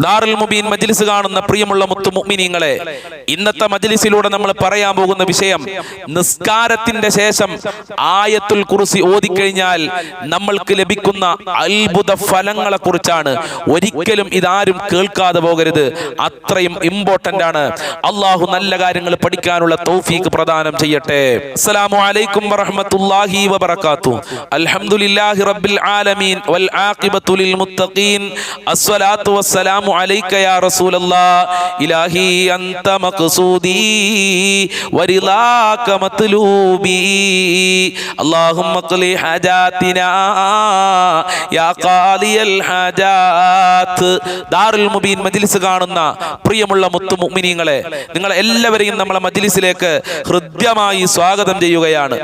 ദാറുൽ മുബീൻ മജ്ലിസ് കാണുന്ന പ്രിയമുള്ള മുത്തു മുഅ്മിനീങ്ങളെ ഇന്നത്തെ മജ്ലിസിലൂടെ നമ്മൾ പറയാൻ പോകുന്ന വിഷയം നിസ്കാരത്തിന്റെ ശേഷം ആയത്തുൽ കുർസി ഓതിക്കഴിഞ്ഞാൽ നമ്മൾക്ക് ലഭിക്കുന്ന അത്ഭുത ഫലങ്ങളെ കുറിച്ചാണ് ഒരിക്കലും ഇതാരും കേൾക്കാതെ പോകരുത്. അത്രയും ഇമ്പോർട്ടന്റ് ആണ്. അള്ളാഹു നല്ല കാര്യങ്ങൾ പഠിക്കാനുള്ള തൗഫീക്ക് പ്രദാനം ചെയ്യട്ടെ. അസ്സലാമു അലൈക്കും വറഹ്മത്തുള്ളാഹി വബറകാതുഹു. അൽഹംദുലില്ലാഹി റബ്ബിൽ ആലമീൻ വൽ ആഖിബത്തു ലിൽ മുത്തഖീൻ. അസ്സലാത്തു വസ്സലാമു അലൈക യാ റസൂലല്ലാഹ് ഇലാഹി അൻത മഖ്സൂദി വരിളാക മത്ലൂബി اللهم اقض حاجاتنا يا قاضي الحاجات ദാറുൽ മുബീൻ മജ്ലിസ് കാണുന്ന പ്രിയമുള്ള മുത്തു മുഅ്മിനീങ്ങളെ നിങ്ങൾ എല്ലാവരെയും നമ്മളെ മജ്ലിസിലേക്ക് ഹൃദ്യമായി സ്വാഗതം ചെയ്യുകയാണ്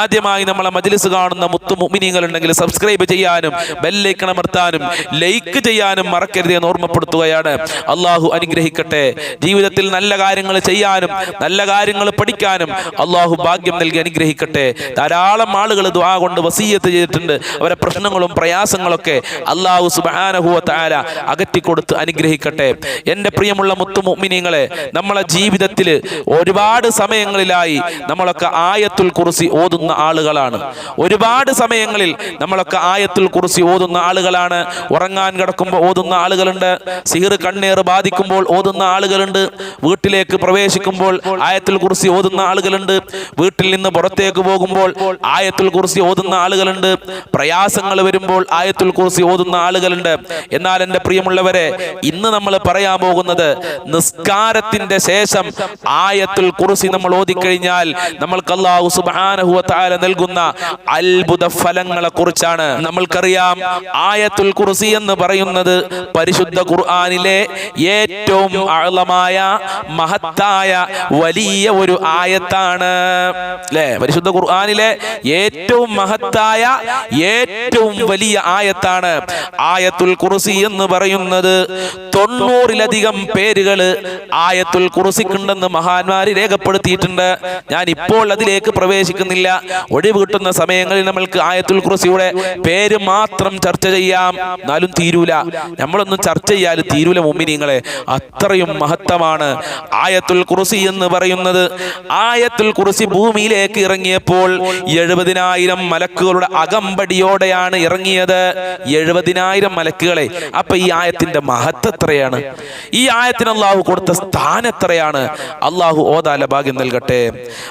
ആദ്യമായി നമ്മളെ മജ്ലിസ് കാണുന്ന മുത്തു മുഅ്മിനീങ്ങൾ ഉണ്ടെങ്കിൽ സബ്സ്ക്രൈബ് ചെയ്യാനും ബെല്ലൈക്കൺ അമർത്താനും ലൈക്ക് ചെയ്യാനും മറക്കരുത് എന്ന് ഓർമ്മപ്പെടുത്തുകയാണ് അള്ളാഹു അനുഗ്രഹിക്കട്ടെ. ജീവിതത്തിൽ നല്ല കാര്യങ്ങൾ ചെയ്യാനും നല്ല കാര്യങ്ങൾ പഠിക്കാനും അള്ളാഹു ഭാഗ്യം നൽകി അനുഗ്രഹിക്കട്ടെ. ധാരാളം ആളുകൾ ദ്വാ കൊണ്ട് വസീയത്ത് ചെയ്തിട്ടുണ്ട്. അവരെ പ്രശ്നങ്ങളും പ്രയാസങ്ങളൊക്കെ അള്ളാഹു സുബാനഹുവ താര അകറ്റിക്കൊടുത്ത് അനുഗ്രഹിക്കട്ടെ. എന്റെ പ്രിയമുള്ള മുത്തു മുഅ്മിനീങ്ങളെ നമ്മളെ ജീവിതത്തിൽ ഒരുപാട് സമയങ്ങളിലായി നമ്മളൊക്കെ ആയത്തുൽ കുറിസി ഓതുന്ന ആളുകളാണ്. ഒരുപാട് സമയങ്ങളിൽ നമ്മളൊക്കെ ആയത്തുൽ കുറിസി ഓതുന്ന ആളുകളാണ്. ഉറങ്ങാൻ കിടക്കുമ്പോൾ ഓതുന്ന ആളുകളുണ്ട്. സിഹിർ കണ്ണീർ ബാധിക്കുമ്പോൾ ഓതുന്ന ആളുകളുണ്ട്. വീട്ടിലേക്ക് പ്രവേശിക്കുമ്പോൾ ആയത്തിൽ കുറിച്ച് ഓതുന്ന ആളുകളുണ്ട്. വീട്ടിൽ നിന്ന് പുറത്തേക്ക് പോകുമ്പോൾ ആയത്തിൽ കുറിച്ച് ഓതുന്ന ആളുകളുണ്ട്. പ്രയാസങ്ങൾ വരുമ്പോൾ ആയത്തിൽ കുറിച്ച് ഓതുന്ന ആളുകളുണ്ട്. എന്നാൽ എന്റെ പ്രിയമുള്ളവരെ ഇന്ന് നമ്മൾ പറയാൻ പോകുന്നത് നിസ്കാരത്തിന്റെ ശേഷം ആയത്തുൽ കുറിസി നമ്മൾ ഓതിക്കഴിഞ്ഞാൽ നമ്മൾക്ക് അള്ളാഹു തആല നൽകുന്ന അത്ഭുത ഫലങ്ങളെ കുറിച്ചാണ് നമ്മൾക്കറിയാം ആയത്തുൽ കുറിസി എന്ന് പറയുന്നത് പരിശുദ്ധ ഖുർആനിലെ ഏറ്റവും ആഴമായ മഹത്തായ വലിയ ഒരു ആയത്താണ്. അല്ലേ പരിശുദ്ധ ഖുർആാനിലെ ഏറ്റവും മഹത്തായ ഏറ്റവും വലിയ ആയത്താണ് ആയത്തുൽ കുറുസി എന്ന് പറയുന്നത്. തൊണ്ണൂറിലധികം പേരുകൾ ആയത്തുൽ കുറുസിക്കുണ്ടെന്ന് മഹാന്മാര് രേഖപ്പെടുത്തിയിട്ടുണ്ട്. ഞാൻ ഇപ്പോൾ അതിലേക്ക് പ്രവേശിക്കുന്നില്ല. ഒഴിവ് കിട്ടുന്ന സമയങ്ങളിൽ നമ്മൾക്ക് ആയത്തുൽ കുറുസിയുടെ പേര് മാത്രം ചർച്ച ചെയ്യാം. എന്നാലും തീരൂല. നമ്മളൊന്നും ചർച്ച ചെയ്യാൻ തീരൂല മുമ്മിനിങ്ങളെ. അത്രയും മഹത്തമാണ് ആയത്തുൽ കുറുസി എന്ന് പറയുന്നത്. ആയത്തുൽ കുറുസി ഭൂമിയിലേക്ക് ഇറങ്ങിയപ്പോൾ എഴുപതിനായിരം മലക്കുകളുടെ അകമ്പടിയോടെയാണ് ഇറങ്ങിയത്. എഴുപതിനായിരം മലക്കുകളെ. അപ്പൊ ഈ ആയത്തിന്റെ മഹത്വം എത്രയാണ്? ഈ ആയത്തിന് അള്ളാഹു കൊടുത്ത സ്ഥാനം എത്രയാണ്? അള്ളാഹു ഓതാല ഭാഗ്യം നൽകട്ടെ.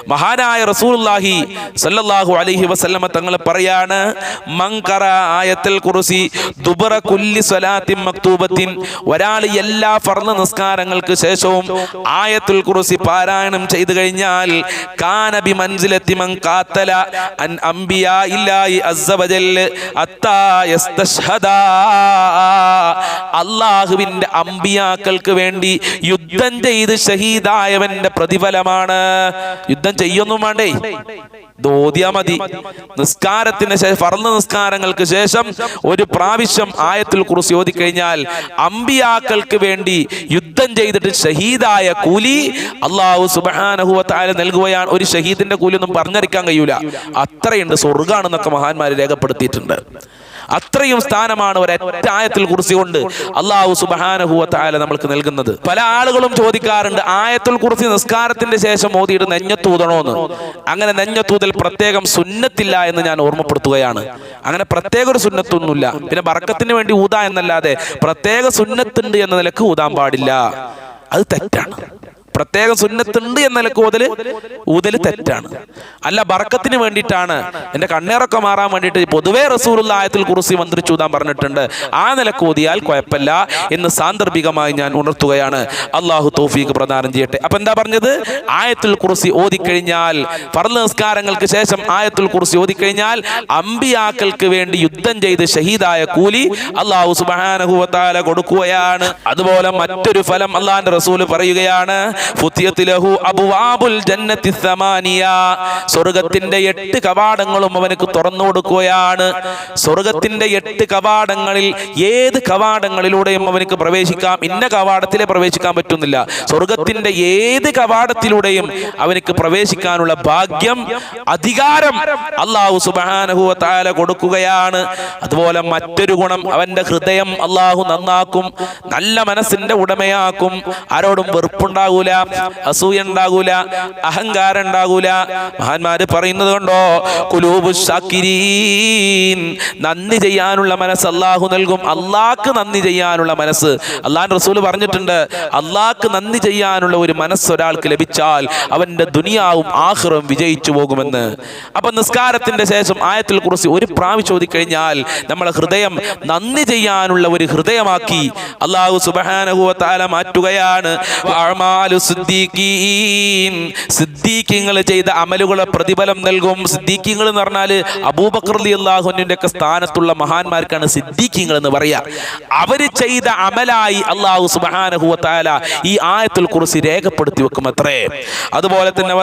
മഹാനായ റസൂലുള്ളാഹി സല്ലാഹു അലൈഹി വസല്ലമ തങ്ങൾ പറയാണ് മങ്കറ ആയത്തിൽ കുറുസി ദുബറ കുല്ലി സ്വലാത്തിൻ മക്തൂബത്തിൻ ഒരാൾ എല്ലാ ഫർദ് നിസ്കാരങ്ങൾക്ക് ശേഷവും ആയത്തുൽ കുറിസി പാരായണം ചെയ്തു കഴിഞ്ഞാൽ കാനബി മൻസിലത്തി മൻ കാത്തല അൻ അംബിയാ ഇല്ലാഹി അസ്സവജൽ അള്ളാഹുവിന്റെ അമ്പിയാക്കൾക്ക് വേണ്ടി യുദ്ധം ചെയ്ത് ഷഹീദായവന്റെ പ്രതിഫലമാണ്. യുദ്ധം ചെയ്യൊന്നും വേണ്ടേ? മതി. നിസ്കാരത്തിന് ശേഷം ഫർന്ന് നിസ്കാരങ്ങൾക്ക് ശേഷം ഒരു പ്രാവശ്യം ആയത്തിൽ കുറിച്ച് ഓതിക്കഴിഞ്ഞാൽ അമ്പിയാക്കൾക്ക് വേണ്ടി യുദ്ധം ചെയ്തിട്ട് ഷഹീദായ കൂലി അള്ളാഹു സുബാനഹുവത്തായ നൽകുകയാണ്. ഒരു ഷഹീദിന്റെ കൂലി ഒന്നും പറഞ്ഞറിയിക്കാൻ കഴിയൂല. അത്രയുണ്ട് സ്വർഗാണെന്നൊക്കെ മഹാന്മാർ രേഖപ്പെടുത്തിയിട്ടുണ്ട്. അത്രയും സ്ഥാനമാണ് ഒരൊറ്റ ആയത്തിൽ കൊണ്ട് അള്ളാഹു സുബാനഹുവത്തായ നമ്മൾക്ക് നൽകുന്നത്. പല ആളുകളും ചോദിക്കാറുണ്ട് ആയത്തിൽ കുറിച്ച് നിസ്കാരത്തിന്റെ ശേഷം ഓതിയിട്ട് നെഞ്ഞത്തൂതണോന്ന് അങ്ങനെ നെഞ്ഞത്തൂതൽ പ്രത്യേകം സുന്നത്തില്ല എന്ന് ഞാൻ ഓർമ്മപ്പെടുത്തുകയാണ്. അങ്ങനെ പ്രത്യേക ഒരു സുന്നത്തൊന്നുമില്ല. പിന്നെ ബർക്കത്തിന് വേണ്ടി ഊതാ എന്നല്ലാതെ പ്രത്യേക സുന്നത്തുണ്ട് എന്ന നിലയ്ക്ക് ഊതാൻ പാടില്ല. അത് തെറ്റാണ്. പ്രത്യേക സുന്നത്തുണ്ട് എന്ന നിലയ്ക്ക് ഊതൽ ഊതൽ തെറ്റാണ്. അല്ല ബറക്കത്തിന് വേണ്ടിയിട്ടാണ്. എന്റെ കണ്ണേറൊക്കെ മാറാൻ വേണ്ടിയിട്ട് പൊതുവേ റസൂലുള്ള ആയത്തിൽ കുറിച്ച് മന്ത്രിച്ചു താൻ പറഞ്ഞിട്ടുണ്ട്. ആ നിലയ്ക്ക് ഊതിയാൽ കുഴപ്പമില്ല എന്ന് സാന്ദർഭികമായി ഞാൻ ഉണർത്തുകയാണ്. അള്ളാഹു തോഫീക്ക് പ്രദാനം ചെയ്യട്ടെ. അപ്പൊ എന്താ പറഞ്ഞത്? ആയത്തുൽ കുറിസി ഓതിക്കഴിഞ്ഞാൽ ഫർദ് നിസ്കാരങ്ങൾക്ക് ശേഷം ആയത്തുൽ കുറിസി ഓതിക്കഴിഞ്ഞാൽ അമ്പിയാക്കൾക്ക് വേണ്ടി യുദ്ധം ചെയ്ത് ഷഹീദായ കൂലി അള്ളാഹു സുബാനഹുവത്താല കൊടുക്കുകയാണ്. അതുപോലെ മറ്റൊരു ഫലം അള്ളാഹിന്റെ റസൂൽ പറയുകയാണ്. സമാനിയ. സ്വർഗത്തിന്റെ എട്ട് കവാടങ്ങളും അവനക്ക് തുറന്നു കൊടുക്കുകയാണ്. സ്വർഗത്തിന്റെ എട്ട് കവാടങ്ങളിൽ ഏത് കവാടങ്ങളിലൂടെയും അവനക്ക് പ്രവേശിക്കാം? ഇന്ന കവാടത്തിലെ പ്രവേശിക്കാൻ പറ്റുന്നില്ല. സ്വർഗത്തിന്റെ ഏത് കവാടത്തിലൂടെയും അവനക്ക് പ്രവേശിക്കാനുള്ള ഭാഗ്യം അധികാരം അള്ളാഹു സുബാനഹുവ കൊടുക്കുകയാണ്. അതുപോലെ മറ്റൊരു ഗുണം അവന്റെ ഹൃദയം അള്ളാഹു നന്നാക്കും നല്ല മനസ്സിന്റെ ഉടമയാക്കും. ആരോടും വെറുപ്പുണ്ടാകൂല. അസൂയ ഉണ്ടാകൂല അഹങ്കാരം ഉണ്ടാകൂല മഹാന്മാര് പറയുന്നത് കൊണ്ടോ? നന്ദി ചെയ്യാനുള്ള മനസ്സ് അള്ളാഹു നൽകും. അള്ളാഹ്ക്ക് നന്ദി ചെയ്യാനുള്ള മനസ്സ്. അള്ളാഹ് റസൂൽ പറഞ്ഞിട്ടുണ്ട് അള്ളാഹ്ക്ക് നന്ദി ചെയ്യാനുള്ള ഒരു മനസ്സ് ഒരാൾക്ക് ലഭിച്ചാൽ അവന്റെ ദുനിയാവും ആഹ്റവും വിജയിച്ചു പോകുമെന്ന്. അപ്പൊ നിസ്കാരത്തിന്റെ ശേഷം ആയത്തിൽ കുറിച്ച് ഒരു പ്രാവശ്യം ഓതിക്കഴിഞ്ഞാൽ നമ്മളെ ഹൃദയം നന്ദി ചെയ്യാനുള്ള ഒരു ഹൃദയമാക്കി അള്ളാഹു സുബാനുഭവത്താല മാറ്റുകയാണ്. സിദ്ദീഖീങ്ങൾ ചെയ്ത അമലുകളെ പ്രതിഫലം നൽകും. സിദ്ദീഖിങ്ങൾ എന്ന് പറഞ്ഞാൽ അബൂബക്കർ അലി അള്ളാഹുവിന്റെ ഒക്കെ സ്ഥാനത്തുള്ള മഹാന്മാർക്കാണ് സിദ്ദീഖിങ്ങൾ എന്ന് പറയാ. അവർ ചെയ്ത അമലായി അള്ളാഹു സുബാനഹുവത്താല ഈ ആയത്തുൽ കുറിച്ച് രേഖപ്പെടുത്തി വെക്കും അത്രേ അതുപോലെ തന്നെ.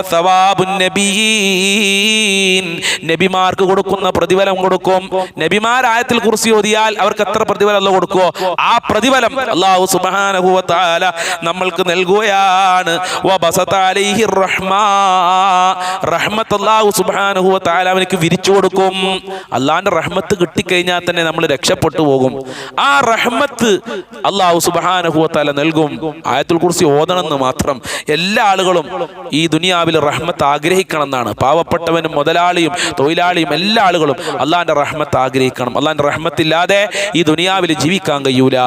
നബിമാർക്ക് കൊടുക്കുന്ന പ്രതിഫലം കൊടുക്കും. നബിമാർ ആയത്തിൽ കുറിച്ച് ഓതിയാൽ അവർക്ക് എത്ര പ്രതിഫലം കൊടുക്കുമോ ആ പ്രതിഫലം അള്ളാഹു സുബ്ഹാനഹു വ തആല നമ്മൾക്ക് നൽകുകയാണ് തആല അവനക്ക് വിരിച്ചു കൊടുക്കും. അള്ളാന്റെ റഹ്മത്ത് കിട്ടിക്കഴിഞ്ഞാൽ തന്നെ നമ്മൾ രക്ഷപ്പെട്ടു പോകും. ആ റഹ്മത്ത് അള്ളാഹു വ നൽകും. ആയത്തുൽ കുറിച്ച് ഓതണമെന്ന് മാത്രം എല്ലാ ആളുകളും ഈ ദുനിയാവിൽ റഹ്മത്ത് ആഗ്രഹിക്കണം എന്നാണ് പാവപ്പെട്ടവനും മുതലാളിയും തൊഴിലാളിയും എല്ലാ ആളുകളും അള്ളാന്റെ റഹ്മത്ത് ആഗ്രഹിക്കണം. അള്ളാന്റെ റഹ്മത്തില്ലാതെ ഈ ദുനിയാവിൽ ജീവിക്കാൻ കഴിയൂല.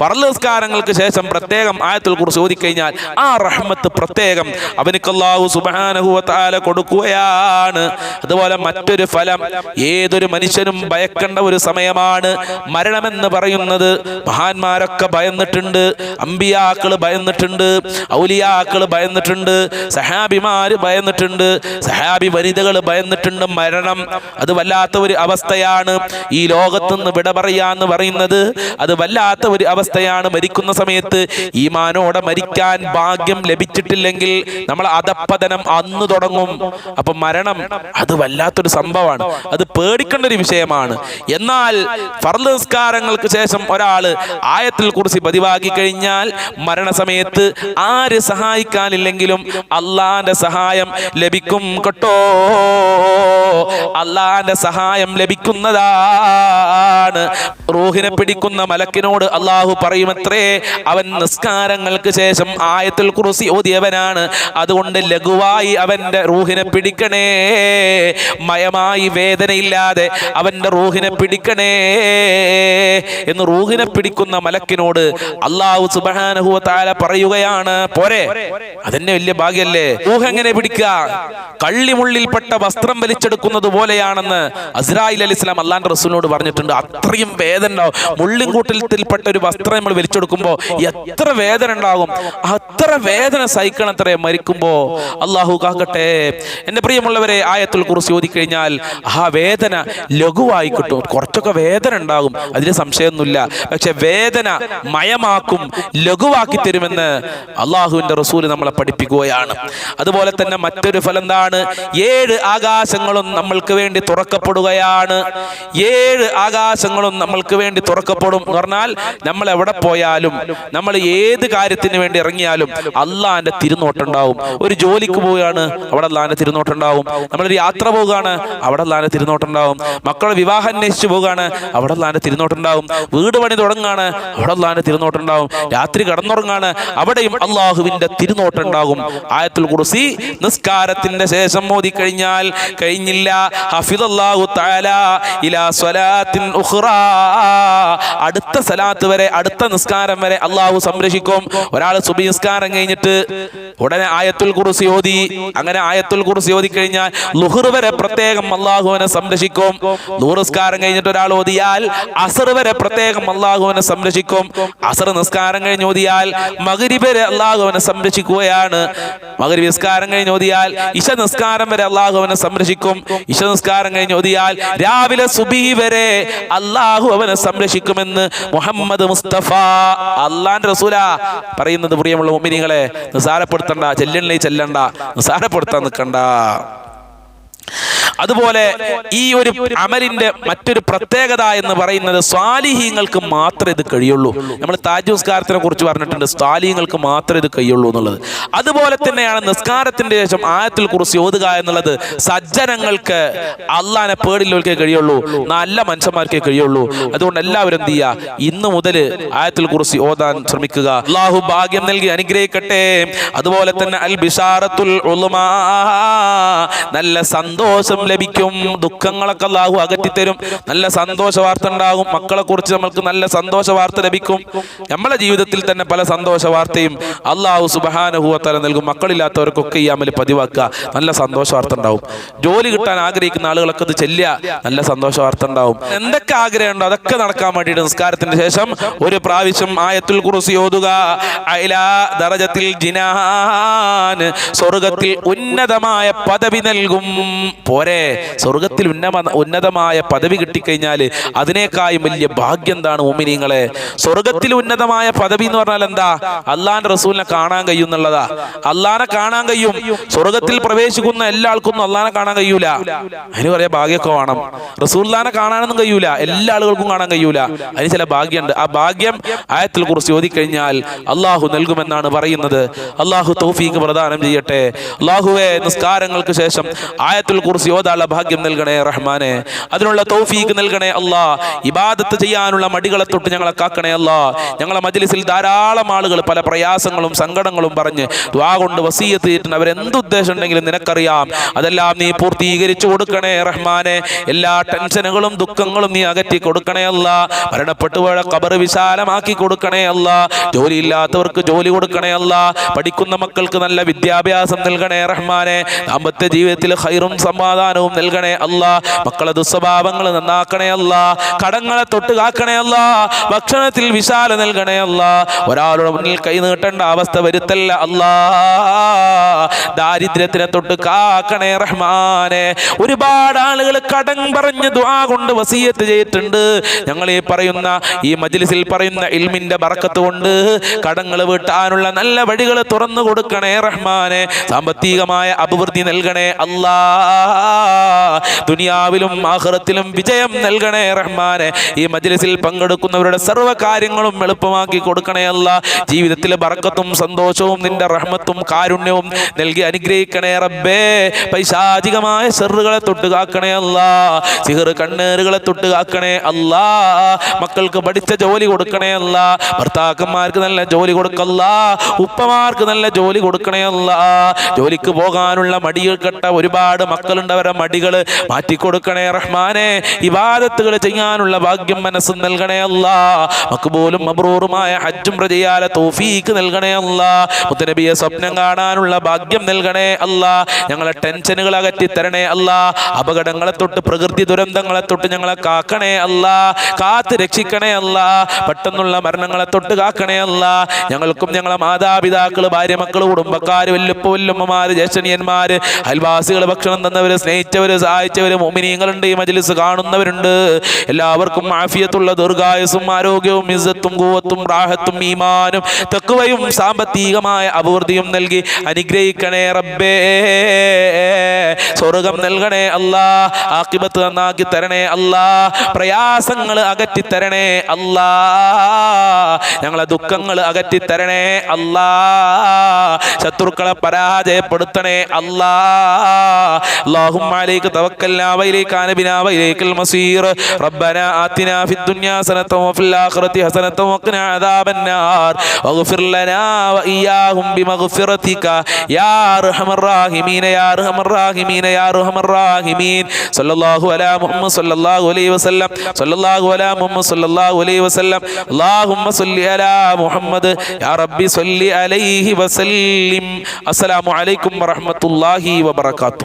ഫർൾ നിസ്കാരങ്ങൾക്ക് ശേഷം പ്രത്യേകം ആയത്തുൽ കുറിച്ച് ഓതിക്കഴിഞ്ഞാൽ ആ റഹ്മത്ത് പ്രത്യേകം അവനക്ക് സുബ്ഹാനഹു വതആല കൊടുക്കുകയാണ്. അതുപോലെ മറ്റൊരു ഫലം ഏതൊരു മനുഷ്യനും ഭയക്കേണ്ട ഒരു സമയമാണ്. മരണമെന്ന് പറയുന്നത് മഹാന്മാരൊക്കെ ഭയന്നിട്ടുണ്ട് അമ്പിയാക്കൾ ഭയന്നിട്ടുണ്ട് ഔലിയാക്കൾ ഭയന്നിട്ടുണ്ട് സഹാബിമാർ ഭയന്നിട്ടുണ്ട് സഹാബി വനിതകൾ ഭയന്നിട്ടുണ്ട്. മരണം അത് വല്ലാത്ത ഒരു അവസ്ഥയാണ്. ഈ ലോകത്തുനിന്ന് വിട പറയാന്ന് പറയുന്നത് അത് വല്ലാത്ത ഒരു അവസ്ഥയാണ്. മരിക്കുന്ന സമയത്ത് ഈമാനോടെ മരിക്കാൻ ഭാഗ്യം ലഭിച്ചിട്ടില്ലെങ്കിൽ നമ്മൾ അധപ്പതനം അന്ന് തുടങ്ങും. അപ്പൊ മരണം അത് വല്ലാത്തൊരു സംഭവമാണ്. അത് പേടിക്കേണ്ട ഒരു വിഷയമാണ്. എന്നാൽ ഫർദ് നിസ്കാരങ്ങൾക്ക് ശേഷം ഒരാൾ ആയത്തിൽ കുറിച്ച് പതിവാക്കി കഴിഞ്ഞാൽ മരണസമയത്ത് ആര് സഹായിക്കാനില്ലെങ്കിലും അള്ളാന്റെ സഹായം ലഭിക്കും കേട്ടോ. അള്ളാന്റെ സഹായം ലഭിക്കുന്നതാണ്. റൂഹിനെ പിടിക്കുന്ന മലക്കിനോട് അള്ളാഹു പറയുമത്രേ അവൻ നിസ്കാരങ്ങൾക്ക് ശേഷം ആയത്തിൽ കുറിസി ഓതിയവനാണ്. അതുകൊണ്ട് ലഘുവായി അവന്റെ റൂഹിനെ പിടിക്കണേ. മയമായി വേദനയില്ലാതെ അവന്റെ റൂഹിനെ പിടിക്കണേ. എന്ന് റൂഹിനെ പിടിക്കുന്ന മലക്കിനോട് അള്ളാഹു സുബാനഹുവ താല പറയുകയാണ് പോരെ അതെന്നെ വലിയ ഭാഗ്യല്ലേ? റൂഹ് എങ്ങനെ പിടിക്കുക കള്ളിമുള്ളിൽപ്പെട്ട വസ്ത്രം വലിച്ചെടുക്കുന്നത് പോലെയാണെന്ന് അസ്രായിൽ അലി ഇസ്ലാം അള്ളാന്റെ റസൂലിനോട് പറഞ്ഞിട്ടുണ്ട്. അത്രയും വേദന ഉണ്ടാവും. മുള്ളിൻകൂട്ടത്തിൽപ്പെട്ട ഒരു വസ്ത്രം നമ്മൾ വലിച്ചെടുക്കുമ്പോൾ എത്ര വേദന ഉണ്ടാകും. അത്ര വേദന സഹിക്കണം അത്ര മരിക്കുമ്പോ അള്ളാഹു കാക്കട്ടെ. എന്റെ പ്രിയമുള്ളവരെ ആയത്തുൽ കുറിച്ച് ഓതിക്കഴിഞ്ഞാൽ ആ വേദന ലഘുവായി കിട്ടും. കുറച്ചൊക്കെ വേദന ഉണ്ടാകും അതിന് സംശയമൊന്നുമില്ല. പക്ഷെ വേദന മയമാക്കും ലഘുവാക്കി തരുമെന്ന് അള്ളാഹുവിന്റെ റസൂൽ നമ്മളെ പഠിപ്പിക്കുകയാണ്. അതുപോലെ തന്നെ മറ്റൊരു ഫലം എന്താണ്? ഏഴ് ആകാശങ്ങളും നമ്മൾക്ക് വേണ്ടി തുറക്കപ്പെടുകയാണ്. ഏഴ് ആകാശങ്ങളും നമ്മൾക്ക് വേണ്ടി തുറക്കപ്പെടും എന്ന് പറഞ്ഞാൽ നമ്മൾ എവിടെ പോയാലും നമ്മൾ ഏത് കാര്യത്തിന് വേണ്ടി ഇറങ്ങിയാലും അള്ളാന്റെ തിരുനോട്ടുണ്ടാവും. ഒരു ജോലിക്ക് പോവുകയാണ് അവിടെ അള്ളാന്റെ തിരുനോട്ടുണ്ടാവും. നമ്മളൊരു യാത്ര പോവുകയാണ് അവിടെ അള്ളാന്റെ തിരുനോട്ടുണ്ടാവും. മക്കളെ വിവാഹം അന്വേഷിച്ച് പോവുകയാണ് അവിടെ അള്ളാന്റെ തിരുനോട്ടുണ്ടാവും. വീട് പണി തുടങ്ങുകയാണ് അവിടെ അള്ളാന്റെ തിരുനോട്ടുണ്ടാവും. രാത്രി കടന്നുറങ്ങാണ് അവിടെയും അള്ളാഹുവിന്റെ തിരുനോട്ടുണ്ടാകും. ആയത്തുൽ കുറിസി നിസ്കാരത്തിന്റെ ശേഷം മോദി കഴിഞ്ഞാൽ കഴിഞ്ഞില്ല. ഇലാ സ്വലാത്തിൻ ഉഖ്റാ. അടുത്ത സലാത്ത് വരെ അടുത്ത നിസ്കാരം വരെ അള്ളാഹു സംരക്ഷിക്കും. ഒരാൾ സുബി നിസ്കാരം കഴിഞ്ഞിട്ട് ഉടനെ ആയത്തുൽ കുറിസി ഓതി. അങ്ങനെ ആയത്തുൽ കുറിസി ഓതി കഴിഞ്ഞാൽ ലുഹർ വരെ പ്രത്യേകം അള്ളാഹുവിനെ സംരക്ഷിക്കും. നൂറുസ്കാരം നിസ്കാരം കഴിഞ്ഞിട്ട് ഒരാൾ ഓതിയാൽ അസർ വരെ പ്രത്യേകം അള്ളാഹുവിനെ സംരക്ഷിക്കും. അസർ നിസ്കാരം കഴിഞ്ഞ് ഓതിയാൽ മഗ്രിബ് വരെ അള്ളാഹുവിനെ സംരക്ഷിക്കുകയാണ്. മഗ്രിബ് നിസ്കാരം കഴിഞ്ഞ് ഓതിയാൽ ഇശ നിസ്കാരം വരെ അള്ളാഹുവിനെ സംരക്ഷിക്കും. ഇശ നിസ്കാരം കഴിഞ്ഞ് ഓതിയാൽ രാവിലെ സുബി വരെ അള്ളാഹു അവനെ സംരക്ഷിക്കുമെന്ന് മുഹമ്മദ് മുസ്തഫ അള്ളാന്റെ റസൂല പറയുന്നത് പ്രിയമുള്ള മുമ്പിനെ മോമിനികളെ നിസാരപ്പെടുത്തണ്ട ചെല്ലണ്ണി ചെല്ലണ്ട നിസാരപ്പെടുത്താൻ നിൽക്കണ്ട. അതുപോലെ ഈ ഒരു അമലിന്റെ മറ്റൊരു പ്രത്യേകത എന്ന് പറയുന്നത് സ്വാലിഹീങ്ങൾക്ക് മാത്രമേ ഇത് കഴിയുള്ളൂ. നമ്മൾ താജ് നിസ്കാരത്തിനെ കുറിച്ച് പറഞ്ഞിട്ടുണ്ട്. സ്വാലിഹീങ്ങൾക്ക് മാത്രമേ ഇത് കഴിയുള്ളൂ എന്നുള്ളത്. അതുപോലെ തന്നെയാണ് നിസ്കാരത്തിന്റെ ശേഷം ആയത്തിൽ കുറിച്ച് ഓതുക എന്നുള്ളത് സജ്ജനങ്ങൾക്ക് അള്ളാനെ പേടില്ലവർക്കേ കഴിയുള്ളൂ. നല്ല മനുഷ്യന്മാർക്കേ കഴിയുള്ളൂ. അതുകൊണ്ട് എല്ലാവരും എന്ത് ചെയ്യുക ഇന്ന് മുതൽ ആയത്തിൽ കുറിച്ച് ഓതാൻ ശ്രമിക്കുക. അള്ളാഹു ഭാഗ്യം നൽകി അനുഗ്രഹിക്കട്ടെ. അതുപോലെ തന്നെ അൽ ബിഷാറത്തുൽ നല്ല നല്ല സന്തോഷം ലഭിക്കും. ദുഃഖങ്ങളൊക്കെ അള്ളാഹു അകറ്റിത്തരും. നല്ല സന്തോഷ വാർത്ത ഉണ്ടാകും. മക്കളെ കുറിച്ച് നമ്മൾക്ക് നല്ല സന്തോഷ വാർത്ത ലഭിക്കും. നമ്മളെ ജീവിതത്തിൽ തന്നെ പല സന്തോഷ വാർത്തയും അള്ളാഹു സുബഹാനുഭവത്തല നൽകും. മക്കളില്ലാത്തവർക്കൊക്കെ ഈ അമൽ പതിവാക്കുക. നല്ല സന്തോഷ വാർത്ത ഉണ്ടാവും. ജോലി കിട്ടാൻ ആഗ്രഹിക്കുന്ന ആളുകളൊക്കെ അത് ചെല്ലുക. നല്ല സന്തോഷ വാർത്ത ഉണ്ടാവും. എന്തൊക്കെ ആഗ്രഹമുണ്ടോ അതൊക്കെ നടക്കാൻ വേണ്ടിയിട്ട് നിസ്കാരത്തിന് ശേഷം ഒരു പ്രാവശ്യം ആയത്തുൽ കുറിച്ച് ഓതുക. ദറജത്തിൽ ജിനാൻ. സ്വർഗത്തിൽ ഉന്നതമായ പദവി നൽകും. പോരെ. സ്വർഗത്തിൽ ഉന്നമ ഉന്നതമായ പദവി കിട്ടിക്കഴിഞ്ഞാൽ അതിനേക്കായും വലിയ ഭാഗ്യം എന്താണ് ഓമിനിങ്ങളെ സ്വർഗത്തിൽ ഉന്നതമായ പദവി എന്ന് പറഞ്ഞാൽ എന്താ? അള്ളാന്റെ റസൂലിനെ കാണാൻ കഴിയും എന്നുള്ളതാ അള്ളാനെ കാണാൻ കഴിയും. സ്വർഗത്തിൽ പ്രവേശിക്കുന്ന എല്ലാ ആൾക്കൊന്നും അള്ളാനെ കാണാൻ കഴിയൂല. അതിന് പറയാ ഭാഗ്യമൊക്കെ വേണം. റസൂല്ലാനെ കാണാനൊന്നും കഴിയൂല. എല്ലാ ആളുകൾക്കും കാണാൻ കഴിയൂല. അതിന് ചില ഭാഗ്യമുണ്ട്. ആ ഭാഗ്യം ആയത്തിൽ കുറിച്ച് ചോദിക്കഴിഞ്ഞാൽ അള്ളാഹു നൽകുമെന്നാണ് പറയുന്നത്. അള്ളാഹു തൗഫീക്ക് പ്രദാനം ചെയ്യട്ടെ. അള്ളാഹുവെ നിസ്കാരങ്ങൾക്ക് ശേഷം ആയത്തുൽ കുറിച്ച് ഓതാനുള്ള ഭാഗ്യം നൽകണേ റഹ്മാനെ. അതിനുള്ള തൗഫീഖ് നൽകണേ അല്ലാ. ഇബാദത്ത് ചെയ്യാനുള്ള മടികളെ തൊട്ട് ഞങ്ങളെ കാക്കണേ അല്ലാ. ഞങ്ങളെ മജ്ലിസിൽ ധാരാളം ആളുകൾ പല പ്രയാസങ്ങളും സങ്കടങ്ങളും പറഞ്ഞ് ദ്വാ കൊണ്ട് വസീയത്ത് ചെയ്തിട്ടുണ്ട്. അവരെന്തുദ്ദേശം ഉണ്ടെങ്കിലും നിനക്കറിയാം. അതെല്ലാം നീ പൂർത്തീകരിച്ചു കൊടുക്കണേ റഹ്മാനെ. എല്ലാ ടെൻഷനുകളും ദുഃഖങ്ങളും നീ അകറ്റി കൊടുക്കണേ അല്ല. മരണപ്പെട്ടു പോയ കബർ വിശാലമാക്കി കൊടുക്കണേ അല്ല. ജോലിയില്ലാത്തവർക്ക് ജോലി കൊടുക്കണേ അല്ല. പഠിക്കുന്ന മക്കൾക്ക് നല്ല വിദ്യാഭ്യാസം നൽകണേ റഹ്മാനെ. ദാമ്പത്യ ജീവിതത്തിൽ ഹൈറും സമാധാനവും നൽകണേ അല്ല. മക്കളെ ദുസ്വഭാവങ്ങൾ നന്നാക്കണേ അല്ല. കടങ്ങളെ തൊട്ട് കാക്കണേ അല്ല. ഭക്ഷണത്തിൽ വിശാല നൽകണേ അല്ല. ഒരാളുടെ മുന്നിൽ കൈ നീട്ടേണ്ട അവസ്ഥ വരുത്തല്ല അല്ല. ദാരിദ്ര്യത്തിനെ തൊട്ട് കാക്കണേ റഹ്മാനെ. ഒരുപാട് ആളുകൾ കടം പറഞ്ഞ് ദ്വാ കൊണ്ട് വസീയത്ത് ചെയ്തിട്ടുണ്ട്. ഞങ്ങൾ ഈ പറയുന്ന ഈ മജ്ലിസിൽ പറയുന്ന ഇൽമിന്റെ ബറക്കത്ത് കൊണ്ട് കടങ്ങൾ വീട്ടാനുള്ള നല്ല വഴികൾ തുറന്നു കൊടുക്കണേ റഹ്മാനെ. സാമ്പത്തികമായ അഭിവൃദ്ധി നൽകണേ അല്ലാ. ദുനിയാവിലും ആഹ്റത്തിലും വിജയം നൽകണേ റഹ്മാനെ. ഈ മജ്ലിസിൽ പങ്കെടുക്കുന്നവരുടെ സർവ കാര്യങ്ങളും എളുപ്പമാക്കി കൊടുക്കണേ അല്ല. ജീവിതത്തിലെ ബറക്കത്തും സന്തോഷവും നിന്റെ റഹ്മത്തും കാരുണ്യവും നൽകി അനുഗ്രഹിക്കണേ റബ്ബേ. പൈശാചികമായ സെറുകളെ തൊട്ട് കാക്കണേ അല്ല. സിഹർ കണ്ണേറുകളെ തൊട്ട് കാക്കണേ അല്ല. മക്കൾക്ക് പഠിച്ച ജോലി കൊടുക്കണേ അല്ല. ഭർത്താക്കന്മാർക്ക് നല്ല ജോലി കൊടുക്കല്ല. ഉപ്പമാർക്ക് നല്ല ജോലി കൊടുക്കണേ അല്ല. ജോലിക്ക് പോകാനുള്ള മടിയിൽ കെട്ട ഒരുപാട് മക്കളുണ്ട് അവരുടെ മടികൾ മാറ്റിക്കൊടുക്കണേ റഹ്മാനെ. ഇബാദത്തുകൾ ചെയ്യാനുള്ള ഭാഗ്യം മനസ്സ് നൽകണേ അല്ല. മക്ബൂലും മബ്രൂറുമായ ഹജ്ജും പ്രതിയാല തോഫീക്ക് നൽകണേ അല്ല. മുത്തനബിയെ സ്വപ്നം കാണാനുള്ള ഭാഗ്യം നൽകണേ അല്ല. ഞങ്ങളെ ടെൻഷനുകൾ അകറ്റി തരണേ അല്ല. അപകടങ്ങളെ തൊട്ട് പ്രകൃതി ദുരന്തങ്ങളെ തൊട്ട് ഞങ്ങളെ കാക്കണേ അല്ല. കാത്ത് രക്ഷിക്കണേ അല്ല. പെട്ടെന്നുള്ള മരണങ്ങളെ തൊട്ട് കാക്കണേ അല്ല. ഞങ്ങൾക്കും ഞങ്ങളെ മാതാപിതാക്കൾ ഭാര്യ മക്കൾ കുടുംബക്കാർ വല്ലുപ്പ വല്ലുമ്മമാര് ജ്യേഷ്ഠനിയന്മാര് അയൽവാസികൾ ഭക്ഷണം തന്നവര് സ്നേഹിച്ചവര് സഹായിച്ചവര് മോമിനിയങ്ങളുണ്ട് ഈ മജ്ലിസ് കാണുന്നവരുണ്ട്. എല്ലാവർക്കും ആഫിയത്തുള്ള ദീർഘായുസും ആരോഗ്യവും ഇസ്സത്തും കൂവത്തും റാഹത്തും ഈമാനും തെക്കുവയും സാമ്പത്തികമായ അഭിവൃദ്ധിയും നൽകി അനുഗ്രഹിക്കണേ റബ്ബേ. സ്വർഗം നൽകണേ അല്ലാ ആക്കിബത്ത് നന്നാക്കി തരണേ അല്ലാ പ്രയാസങ്ങൾ അകറ്റി തരണേ അല്ലാ ഞങ്ങളെ ദുഃഖങ്ങൾ അകറ്റി തരണേ അല്ലാ ശത്രുക്കളെ പരാജയപ്പെടുത്തണേ അല്ലാ اللهم عليك توكلنا وإليك أنبنا وإليك المصير ربنا آتنا في الدنيا حسنة وفي الآخرة حسنة وقنا عذاب النار واغفر لنا وإياهم بمغفرتك يا أرحم الراحمين يا أرحم الراحمين يا أرحم الراحمين صلى الله على محمد صلى الله عليه وسلم صلى الله على محمد صلى الله عليه وسلم اللهم صل على محمد يا ربي صل عليه وسلم السلام عليكم ورحمة الله وبركاته